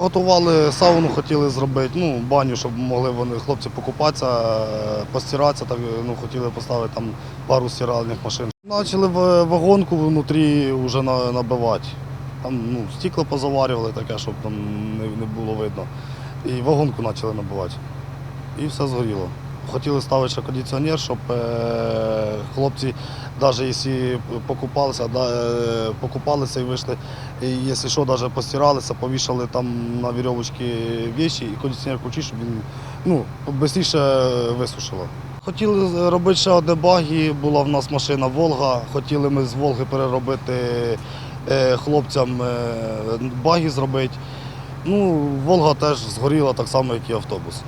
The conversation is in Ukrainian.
Готували сауну, хотіли зробити, ну, баню, щоб могли вони хлопці покупатися, постиратися, так, ну, хотіли поставити там пару стиральних машин. Почали вагонку внутрі вже набивати. Там ну, стекло позаварювали таке, щоб там не було видно. І вагонку почали набивати. І все згоріло. Хотіли ставити ще кондиціонер, щоб е, хлопці, навіть якщо покупалися, е, покупалися і вийшли, і якщо що, навіть постиралися, повішали там на вірьовочки віші і кондиціонер включив, щоб він ну, швидше висушило. Хотіли робити ще одне багі, була в нас машина Волга. Хотіли ми з Волги переробити е, хлопцям багі зробити. Ну, Волга теж згоріла так само, як і автобус.